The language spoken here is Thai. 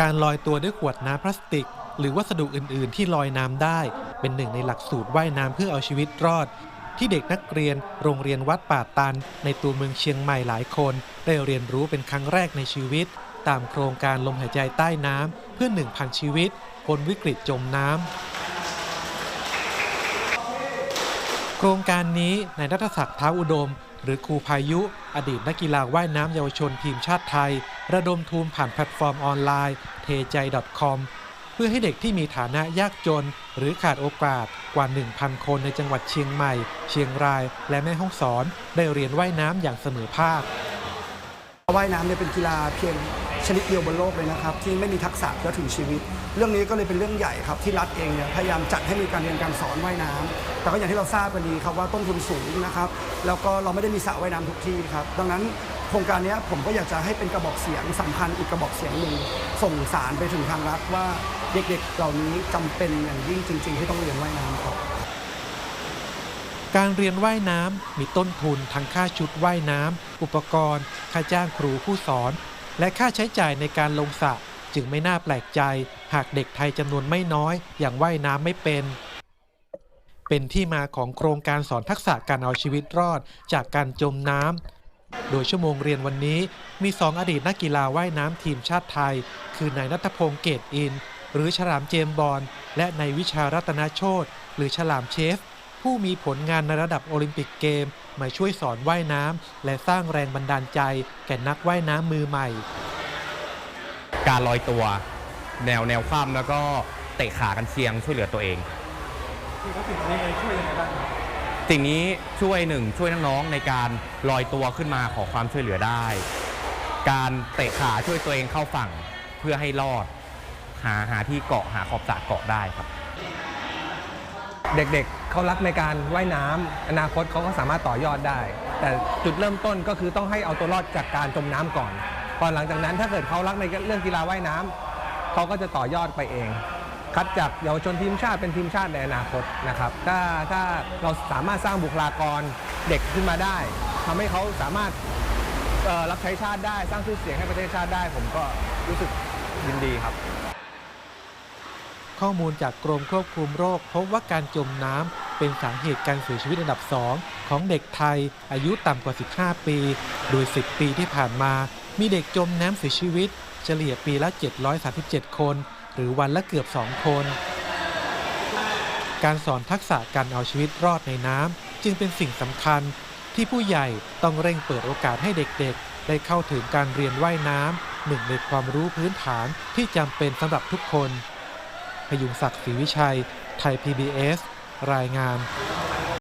การลอยตัวด้วยขวดน้ำพลาสติก หรือวัสดุอื่น ๆ ที่ลอยน้ำได้ เป็นหนึ่งในหลักสูตรว่ายน้ำเพื่อเอาชีวิตรอด ที่เด็กนักเรียนโรงเรียนวัดป่าตัน ในตัวเมืองเชียงใหม่หลายคน ได้เรียนรู้เป็นครั้งแรกในชีวิต ตามโครงการลมหายใจใต้น้ำเพื่อ 1,000 ชีวิตพ้นวิกฤตจมน้ำโครงการนี้นายนัทศักดิ์ท้าอุดม หรือครูพายุ อดีตนักกีฬาว่ายน้ำเยาวชนทีมชาติไทย ระดมทุนผ่านแพลตฟอร์มออนไลน์เทใจ .com เพื่อให้เด็กที่มีฐานะยากจน หรือขาดโอกาสกว่า 1,000 คนในจังหวัดเชียงใหม่ เชียงราย และแม่ฮ่องสอน ได้เรียนว่ายน้ำอย่างเสมอภาคว่ายน้ำเนี่ยเป็นกีฬาเพียง ชนิดเดียวบนโลกเลยนะครับ ที่ไม่มีทักษะและถึงชีวิต เรื่องนี้ก็เลยเป็นเรื่องใหญ่ครับที่รัฐเองเนี่ยพยายามจัดให้มีการเรียนการสอนว่ายน้ำแต่ก็อย่างที่เราทราบกันดีครับว่าต้นทุนสูงนะครับแล้วก็เราไม่ได้มีสระว่ายน้ำทุกที่ครับดังนั้นโครงการนี้ผมก็อยากจะให้เป็นกระบอกเสียงสำคัญอีกกระบอกเสียงหนึ่งส่งสารไปถึงทางรัฐว่าเด็กๆ เหล่านี้จำเป็นอย่างยิ่งจริง ๆ ที่ต้องเรียนว่ายน้ำครับการเรียนว่ายน้ำมีต้นทุนทั้งค่าชุดว่ายน้ำอุปกรณ์ ค่าจ้างครูผู้สอน และค่าใช้จ่ายในการลงสระจึงไม่น่าแปลกใจ หากเด็กไทยจำนวนไม่น้อย อย่างว่ายน้ำไม่เป็น เป็นที่มาของโครงการสอนทักษะการเอาชีวิตรอดจากการจมน้ำโดยชั่วโมงเรียนวันนี้มีสองอดีตนักกีฬาว่ายน้ำทีมชาติไทย คือนายนัทพงศ์เกตอิน หรือฉลามเจมบอลและนายวิชารัตนโชตหรือฉลามเชฟ ผู้มีผลงานในระดับโอลิมปิกเกม มาช่วยสอนว่ายน้ำและสร้างแรงบันดาลใจ แก่นักว่ายน้ำมือใหม่ การลอยตัว แนวแนวคว่ำแล้วก็เตะขากันเชียงช่วยเหลือตัวเองสิ่งนี้ช่วยหนึ่งช่วยน้องๆในการลอยตัวขึ้นมาขอความช่วยเหลือได้ การเตะขาช่วยตัวเองเข้าฝั่งเพื่อให้รอด หาหาที่เกาะหาขอบสระเกาะได้ครับ เด็กๆเขารักในการว่ายน้ำอนาคตเขาก็สามารถต่อยอดได้ แต่จุดเริ่มต้นก็คือต้องให้เอาตัวรอดจากการจมน้ำก่อน พอหลังจากนั้นถ้าเกิดเขารักในเรื่องกีฬาว่ายน้ำเขาก็จะต่อยอดไปเอง คัดจากเยาวชนทีมชาติเป็นทีมชาติในอนาคตนะครับ ถ้าถ้าเราสามารถสร้างบุคลากรเด็กขึ้นมาได้ทำให้เขาสามารถรับใช้ชาติได้สร้างชื่อเสียงให้ประเทศชาติได้ ผมก็รู้สึกยินดีครับ ข้อมูลจากกรมควบคุมโรค พบว่าการจมน้ำเป็นสาเหตุการเสียชีวิตอันดับ 2 ของเด็กไทย อายุต่ำกว่า 15 ปี โดย 10 ปีที่ผ่านมา มีเด็กจมน้ำเสียชีวิต เฉลี่ยปีละ 737 คน หรือวันละเกือบ 2 คน การสอนทักษะการเอาชีวิตรอดในน้ำจึงเป็นสิ่งสำคัญที่ผู้ใหญ่ต้องเร่งเปิดโอกาสให้เด็กๆ ได้เข้าถึงการเรียนว่ายน้ำหนึ่งในความรู้พื้นฐานที่จำเป็นสำหรับทุกคน พยุงศักดิ์ศรีวิชัย ไทย PBS รายงาน